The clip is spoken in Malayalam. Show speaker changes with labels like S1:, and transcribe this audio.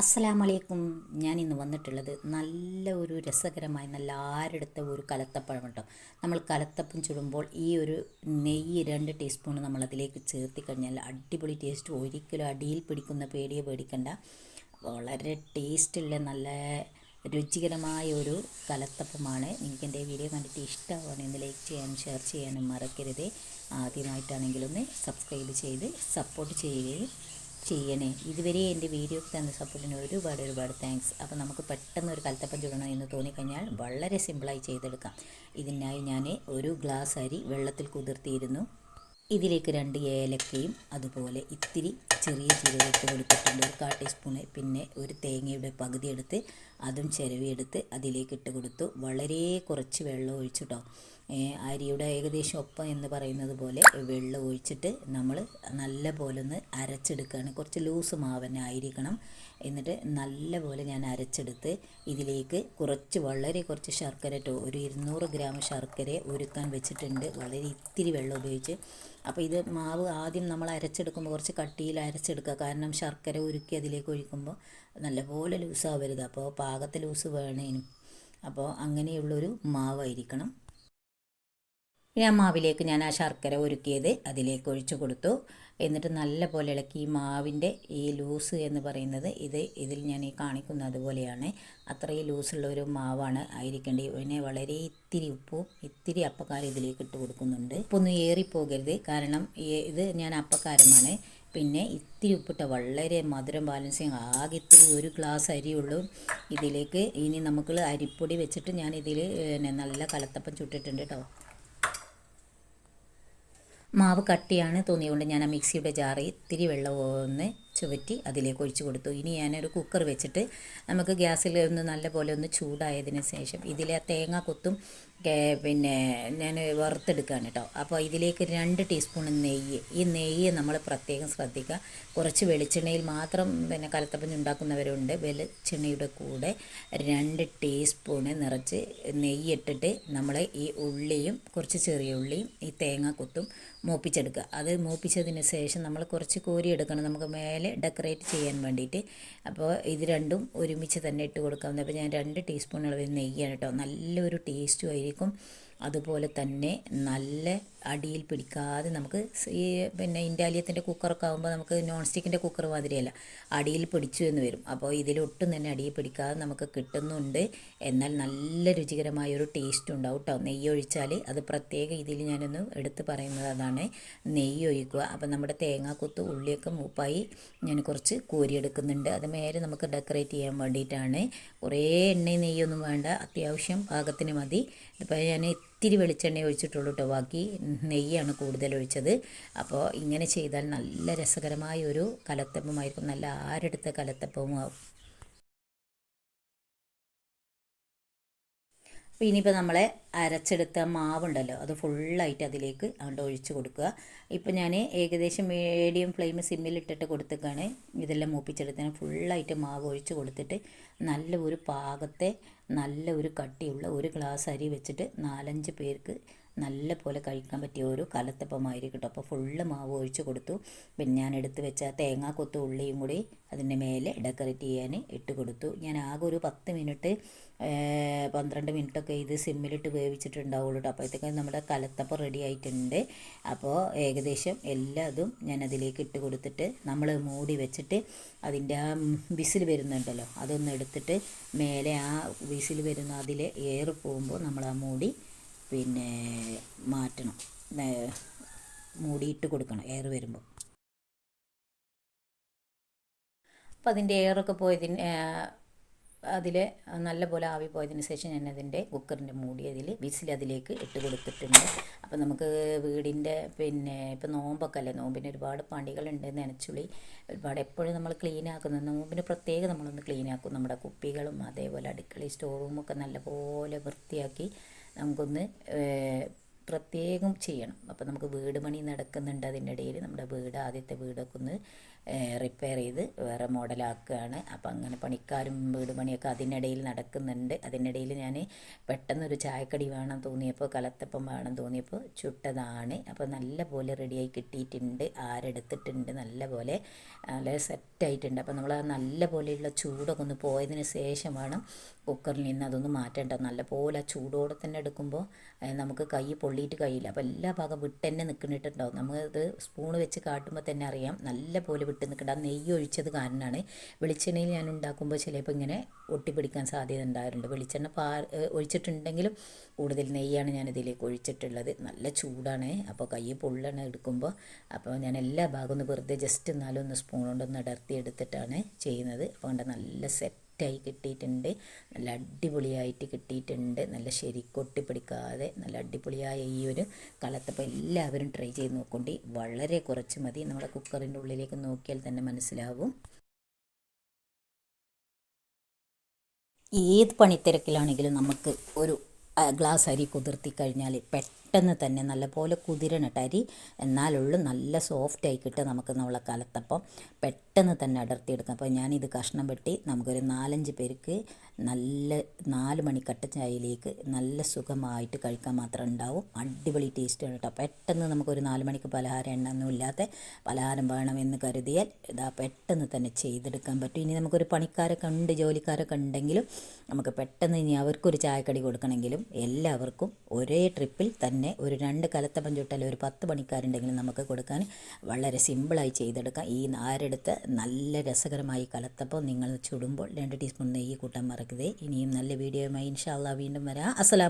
S1: അസ്സലാമലൈക്കും. ഞാൻ ഇന്ന് വന്നിട്ടുള്ളത് നല്ല ഒരു രസകരമായ നല്ല ആരെടുത്ത ഒരു കലത്തപ്പഴം കേട്ടോ നമ്മൾ കലത്തപ്പം ചുടുമ്പോൾ ഈ ഒരു നെയ്യ് രണ്ട് ടീസ്പൂൺ നമ്മൾ അതിലേക്ക് ചേർത്തി കഴിഞ്ഞാൽ അടിപൊളി ടേസ്റ്റ് ഒരിക്കലും അടിയിൽ പിടിക്കുന്ന പേടിയെ പേടിക്കണ്ട. വളരെ ടേസ്റ്റുള്ള നല്ല രുചികരമായ ഒരു കലത്തപ്പമാണ്. നിങ്ങൾക്ക് എന്റെ വീഡിയോ കണ്ടിട്ട് ഇഷ്ടമാണെങ്കിൽ ലൈക്ക് ചെയ്യാനും ഷെയർ ചെയ്യാനും മറക്കരുത്. ആദ്യമായിട്ടാണെങ്കിലൊന്ന് സബ്സ്ക്രൈബ് ചെയ്ത് സപ്പോർട്ട് ചെയ്യുകയും ചെയ്യണേ. ഇതുവരെ എന്റെ വീഡിയോ തന്ന സപ്പോർട്ടിന് ഒരുപാട് ഒരുപാട് താങ്ക്സ് അപ്പോൾ നമുക്ക് പെട്ടെന്ന് ഒരു കൽത്തപ്പം ചുടണം എന്ന് തോന്നിക്കഴിഞ്ഞാൽ വളരെ സിമ്പിളായി ചെയ്തെടുക്കാം. ഇതിനായി ഞാൻ ഒരു ഗ്ലാസ് അരി വെള്ളത്തിൽ കുതിർത്തിയിരുന്നു. ഇതിലേക്ക് രണ്ട് ഏലക്കയും അതുപോലെ ഇത്തിരി ചെറിയ ജീരകം ഇട്ട് കൊടുത്തിട്ടുണ്ട്. ഒരു കാ ടീസ്പൂണ് പിന്നെ ഒരു തേങ്ങയുടെ പകുതി എടുത്ത് അതും ചിരവിയെടുത്ത് അതിലേക്ക് ഇട്ട് കൊടുത്തു വളരെ കുറച്ച് വെള്ളം ഒഴിച്ചിട്ടോ. അരിയുടെ ഏകദേശം ഒപ്പം എന്ന് പറയുന്നത് പോലെ വെള്ളം ഒഴിച്ചിട്ട് നമ്മൾ നല്ല പോലെ ഒന്ന് അരച്ചെടുക്കുകയാണ്. കുറച്ച് ലൂസ് മാവ് ആയിരിക്കണം. എന്നിട്ട് നല്ല പോലെ ഞാൻ അരച്ചെടുത്ത് ഇതിലേക്ക് കുറച്ച് വളരെ കുറച്ച് ശർക്കര കേട്ടോ ഒരു ഇരുന്നൂറ് ഗ്രാം ശർക്കര ഒരുക്കാൻ വെച്ചിട്ടുണ്ട്. വളരെ ഇത്തിരി വെള്ളം ഉപയോഗിച്ച്. അപ്പോൾ ഇത് മാവ് ആദ്യം നമ്മൾ അരച്ചെടുക്കുമ്പോൾ കുറച്ച് കട്ടിയിൽ അരച്ചെടുക്കുക. കാരണം ശർക്കര ഉരുക്കി അതിലേക്ക് ഒഴിക്കുമ്പോൾ നല്ലപോലെ ലൂസാവരുത്. അപ്പോൾ പാകത്തെ ലൂസ് വേണേനും. അപ്പോൾ അങ്ങനെയുള്ളൊരു മാവായിരിക്കണം. പിന്നെ ആ മാവിലേക്ക് ഞാൻ ആ ശർക്കര ഒരുക്കിയത് അതിലേക്ക് ഒഴിച്ചു കൊടുത്തു. എന്നിട്ട് നല്ല പോലെ ഇളക്കി ഈ മാവിന്റെ ഈ ലൂസ് എന്ന് പറയുന്നത് ഇത് ഇതിൽ ഞാൻ ഈ കാണിക്കുന്ന അതുപോലെയാണ്. അത്രയും ലൂസുള്ള ഒരു മാവാണ് ആയിരിക്കേണ്ടത് പിന്നെ വളരെ ഇത്തിരി ഉപ്പും ഇത്തിരി അപ്പക്കാരം ഇതിലേക്ക് ഇട്ട് കൊടുക്കുന്നുണ്ട്. ഉപ്പൊന്നും ഏറിപ്പോകരുത്. കാരണം ഇത് ഞാൻ അപ്പക്കാരമാണ്. പിന്നെ ഇത്തിരി ഉപ്പിട്ട വളരെ മധുരം ബാലൻസിങ് ആകെ ഇത്തിരി ഒരു ഗ്ലാസ് അരിയുള്ളൂ. ഇതിലേക്ക് ഇനി നമുക്ക് അരിപ്പൊടി വെച്ചിട്ട് ഞാൻ ഇതിൽ നല്ല കലത്തപ്പം ചുട്ടിട്ടുണ്ട് കേട്ടോ മാവ് കട്ടിയാണ് തോന്നിയതുകൊണ്ട് ഞാൻ ആ മിക്സിയുടെ ജാറി ഇത്തിരി വെള്ളം ഒന്ന് ചുവറ്റി അതിലേക്ക് ഒഴിച്ചു കൊടുത്തു. ഇനി ഞാനൊരു കുക്കർ വെച്ചിട്ട് നമുക്ക് ഗ്യാസിൽ ഒന്ന് നല്ല പോലെ ഒന്ന് ചൂടായതിന് ശേഷം ഇതിലെ തേങ്ങ കൊത്തും പിന്നെ ഞാൻ വറുത്തെടുക്കുകയാണ് കേട്ടോ അപ്പോൾ ഇതിലേക്ക് രണ്ട് ടീസ്പൂൺ നെയ്യ്. ഈ നെയ്യ് നമ്മൾ പ്രത്യേകം ശ്രദ്ധിക്കുക കുറച്ച് വെളിച്ചെണ്ണയിൽ മാത്രം പിന്നെ കലത്തപ്പഞ്ഞ് ഉണ്ടാക്കുന്നവരുണ്ട്. വെളിച്ചെണ്ണയുടെ കൂടെ രണ്ട് ടീസ്പൂണ് നിറച്ച് നെയ്യ് ഇട്ടിട്ട് നമ്മൾ ഈ ഉള്ളിയും കുറച്ച് ചെറിയ ഉള്ളിയും ഈ തേങ്ങ കൊത്തും മൂപ്പിച്ചെടുക്കുക അത് മൂപ്പിച്ചതിന് ശേഷം നമ്മൾ കുറച്ച് കോരി എടുക്കണം. നമുക്ക് മേലെ ഡെക്കറേറ്റ് ചെയ്യാൻ വേണ്ടിയിട്ട്. അപ്പോൾ ഇത് രണ്ടും ഒരുമിച്ച് തന്നെ ഇട്ട് കൊടുക്കാം അപ്പോൾ ഞാൻ രണ്ട് ടീസ്പൂൺ അളവിൽ നെയ്യാണ് കേട്ടോ നല്ലൊരു ടേസ്റ്റും ആയിരിക്കും അതുപോലെ തന്നെ നല്ല അടിയിൽ പിടിക്കാതെ നമുക്ക് ഈ പിന്നെ ഇൻഡാലിയത്തിന്റെ കുക്കറൊക്കെ ആകുമ്പോൾ നമുക്ക് നോൺ സ്റ്റിക്കിന്റെ കുക്കർ മാതിരിയല്ല. അടിയിൽ പിടിച്ചു എന്ന് വരും. അപ്പോൾ ഇതിലൊട്ടും തന്നെ അടിയിൽ പിടിക്കാതെ നമുക്ക് കിട്ടുന്നുണ്ട്. എന്നാൽ നല്ല രുചികരമായ ഒരു ടേസ്റ്റ് ഉണ്ടാവും കേട്ടോ. നെയ്യ് ഒഴിച്ചാൽ അത് പ്രത്യേക ഇതിൽ ഞാനൊന്ന് എടുത്ത് പറയുന്നത് അതാണ്. നെയ്യ് ഒഴിക്കുക. അപ്പോൾ നമ്മുടെ തേങ്ങാക്കൊത്ത് ഉള്ളിയൊക്കെ മൂപ്പായി ഞാൻ കുറച്ച് കോരിയെടുക്കുന്നുണ്ട്. അത് മേലെ നമുക്ക് ഡെക്കറേറ്റ് ചെയ്യാൻ വേണ്ടിയിട്ടാണ്. കുറേ എണ്ണയും നെയ്യൊന്നും വേണ്ട. അത്യാവശ്യം പാകത്തിന് മതി. ഇപ്പോൾ ഞാൻ ഇത്തിരി വെളിച്ചെണ്ണ ഒഴിച്ചിട്ടുള്ളൂ കേട്ടോ ബാക്കി നെയ്യാണ് കൂടുതൽ ഒഴിച്ചത്. അപ്പോൾ ഇങ്ങനെ ചെയ്താൽ നല്ല രസകരമായ ഒരു കലത്തപ്പമായിരിക്കും. നല്ല ആരെടുത്ത കലത്തപ്പവും അപ്പോൾ ഇനിയിപ്പോൾ നമ്മളെ അരച്ചെടുത്ത മാവുണ്ടല്ലോ അത് ഫുള്ളായിട്ട് അതിലേക്ക് അങ്ങോട്ട് ഒഴിച്ച് കൊടുക്കുക. ഇപ്പോൾ ഞാൻ ഏകദേശം മീഡിയം ഫ്ലെയിം സിമ്മിലിട്ടിട്ട് കൊടുത്തേക്കാണ്. ഇതെല്ലാം മൂപ്പിച്ചെടുത്തതിന് ഫുള്ളായിട്ട് മാവ് ഒഴിച്ച് കൊടുത്തിട്ട് നല്ല ഒരു പാകത്തെ നല്ല ഒരു കട്ടിയുള്ള ഒരു ഗ്ലാസ് അരി വെച്ചിട്ട് നാലഞ്ച് പേർക്ക് നല്ല പോലെ കഴിക്കാൻ പറ്റിയ ഒരു കലത്തപ്പമായിരിക്കും കേട്ടോ അപ്പോൾ ഫുള്ള് മാവ് ഒഴിച്ച് കൊടുത്തു. പിന്നെ ഞാൻ എടുത്ത് വെച്ച തേങ്ങാ കൊത്ത് ഉള്ളിയും കൂടി അതിന്റെ മേലെ ഡെക്കറേറ്റ് ചെയ്യാൻ ഇട്ട് കൊടുത്തു. ഞാൻ ആകെ ഒരു പത്ത് മിനിറ്റ് പന്ത്രണ്ട് മിനിറ്റൊക്കെ ഇത് സിമ്മിലിട്ട് വേവിച്ചിട്ടുണ്ടാവുള്ളൂ കേട്ടോ അപ്പോഴത്തേക്കും നമ്മുടെ കലത്തപ്പം റെഡി ആയിട്ടുണ്ട്. അപ്പോൾ ഏകദേശം എല്ലാതും ഞാൻ അതിലേക്ക് ഇട്ട് കൊടുത്തിട്ട് നമ്മൾ മൂടി വെച്ചിട്ട് അതിന്റെ ആ വിസിൽ വരുന്നുണ്ടല്ലോ അതൊന്ന് എടുത്തിട്ട് മേലെ ആ വിസിൽ വരുന്ന അതിൽ എയർ പോകുമ്പോൾ നമ്മൾ ആ മൂടി പിന്നെ മാറ്റണം. മൂടിയിട്ട് കൊടുക്കണം എയർ വരുമ്പോൾ അപ്പോൾ അതിന്റെ എയറൊക്കെ പോയതിന് അതിൽ നല്ലപോലെ ആവി പോയതിന് ശേഷം ഞാൻ അതിന്റെ കുക്കറിന്റെ മൂടി അതിൽ വിസിൽ അതിലേക്ക് ഇട്ട് കൊടുത്തിട്ടുണ്ട്. അപ്പോൾ നമുക്ക് വീടിന്റെ പിന്നെ ഇപ്പോൾ നോമ്പൊക്കെ അല്ലേ നോമ്പിന് ഒരുപാട് പണികളുണ്ട് നനച്ചുളി. ഒരുപാട് എപ്പോഴും നമ്മൾ ക്ലീൻ ആക്കുന്നത് നോമ്പിന് പ്രത്യേകം നമ്മളൊന്ന് ക്ലീൻ ആക്കും. നമ്മുടെ കുപ്പികളും അതേപോലെ അടുക്കള സ്റ്റോർ റൂമൊക്കെ നല്ലപോലെ വൃത്തിയാക്കി നമുക്കൊന്ന് പ്രത്യേകം ചെയ്യണം. അപ്പോൾ നമുക്ക് വീട് പണി നടക്കുന്നുണ്ട് അതിന്റെ ഇടയിൽ നമ്മുടെ വീട് ആദ്യത്തെ വീടൊക്കെ ഒന്ന് റിപ്പയർ ചെയ്ത് വേറെ മോഡലാക്കുകയാണ് അപ്പോൾ അങ്ങനെ പണിക്കാരും വീട് പണിയൊക്കെ അതിനിടയിൽ നടക്കുന്നുണ്ട്. അതിനിടയിൽ ഞാൻ പെട്ടെന്നൊരു ചായക്കടി വേണം തോന്നിയപ്പോൾ കലത്തപ്പം വേണം തോന്നിയപ്പോൾ ചുട്ടതാണ്. അപ്പോൾ നല്ല പോലെ റെഡിയായി കിട്ടിയിട്ടുണ്ട്. ആരെടുത്തിട്ടുണ്ട് നല്ല പോലെ നല്ല സെറ്റായിട്ടുണ്ട് അപ്പോൾ നമ്മൾ ആ നല്ല പോലെയുള്ള ചൂടൊക്കെ ഒന്ന് പോയതിന് ശേഷം വേണം കുക്കറിൽ നിന്ന് അതൊന്ന് മാറ്റേണ്ട നല്ല പോലെ ആ ചൂടോടെ തന്നെ എടുക്കുമ്പോൾ നമുക്ക് കൈ പൊള്ളിയിട്ട് കഴിയില്ല. അപ്പോൾ എല്ലാ ഭാഗം വിട്ട് തന്നെ നിൽക്കുന്നിട്ടുണ്ടാവും നമുക്കത് സ്പൂൺ വെച്ച് കാട്ടുമ്പോൾ തന്നെ അറിയാം. നല്ല പോലെ വിട്ട് നിൽക്കേണ്ട നെയ്യ് ഒഴിച്ചത് കാരണമാണ് വെളിച്ചെണ്ണയിൽ ഞാൻ ഉണ്ടാക്കുമ്പോൾ ചിലപ്പോൾ ഇങ്ങനെ ഒട്ടിപ്പിടിക്കാൻ സാധ്യത ഉണ്ടാകാറുണ്ട്. വെളിച്ചെണ്ണ പാ ഒഴിച്ചിട്ടുണ്ടെങ്കിലും കൂടുതൽ നെയ്യാണ് ഞാൻ ഇതിലേക്ക് ഒഴിച്ചിട്ടുള്ളത്. നല്ല ചൂടാണ്. അപ്പോൾ കൈ പൊള്ളണ എടുക്കുമ്പോൾ അപ്പോൾ ഞാൻ എല്ലാ ഭാഗവും വെറുതെ ജസ്റ്റ് എന്നാലും ഒന്ന് സ്പൂൺ കൊണ്ടൊന്ന് അടർത്തി എടുത്തിട്ടാണ് ചെയ്യുന്നത്. അപ്പോൾ നല്ല നല്ല സെറ്റായി കിട്ടിയിട്ടുണ്ട്. നല്ല അടിപൊളിയായിട്ട് കിട്ടിയിട്ടുണ്ട്. നല്ല ശരിക്കൊട്ടി പിടിക്കാതെ നല്ല അടിപൊളിയായ ഈ ഒരു കലത്തപ്പം എല്ലാവരും ട്രൈ ചെയ്ത് നോക്കേണ്ടി. വളരെ കുറച്ച് മതി. നമ്മുടെ കുക്കറിന്റെ ഉള്ളിലേക്ക് നോക്കിയാൽ തന്നെ മനസ്സിലാവും. ഏത് പണിത്തിരക്കിലാണെങ്കിലും നമുക്ക് ഒരു ഗ്ലാസ് അരി കുതിർത്തി കഴിഞ്ഞാൽ പെട്ടെന്ന് തന്നെ നല്ലപോലെ കുതിരണ അരി എന്നാലുള്ളൂ നല്ല സോഫ്റ്റ് കിട്ടുക നമുക്ക് നമ്മളെ കലത്തപ്പം പെട്ടെന്ന് തന്നെ അടർത്തിയെടുക്കാം അപ്പോൾ ഞാനിത് കഷ്ണം വെട്ടി നമുക്കൊരു നാലഞ്ച് പേർക്ക് നല്ല നാല് മണി കട്ട ചായയിലേക്ക് നല്ല സുഖമായിട്ട് കഴിക്കാൻ മാത്രം ഉണ്ടാവും. അടിപൊളി ടേസ്റ്റാണ് കേട്ടോ. പെട്ടെന്ന് നമുക്കൊരു നാല് മണിക്ക് പലഹാരം എണ്ണൊന്നും ഇല്ലാത്ത പലഹാരം വേണമെന്ന് കരുതിയാൽ ഇതാ പെട്ടെന്ന് തന്നെ ചെയ്തെടുക്കാൻ പറ്റും. ഇനി നമുക്കൊരു പണിക്കാരൊക്കെ ഉണ്ട് ജോലിക്കാരൊക്കെ ഉണ്ടെങ്കിലും നമുക്ക് പെട്ടെന്ന് ഇനി അവർക്കൊരു ചായക്കടി കൊടുക്കണമെങ്കിലും എല്ലാവർക്കും ഒരേ ട്രിപ്പിൽ തന്നെ ഒരു രണ്ട് കലത്തപ്പം ചുട്ടാൽ ഒരു പത്ത് പണിക്കാരുണ്ടെങ്കിലും നമുക്ക് കൊടുക്കാൻ വളരെ സിമ്പിളായി ചെയ്തെടുക്കാം. ഈ നാരെടുത്ത് നല്ല രസകരമായി കലത്തപ്പം നിങ്ങൾ ചുടുമ്പോൾ രണ്ട് ടീസ്പൂൺ നെയ്യ് കൂട്ടാൻ മറക്കരുത്. ഇനിയും നല്ല വീഡിയോയുമായി ഇൻഷാല്ലാ വീണ്ടും വരാം. അസ്സലാം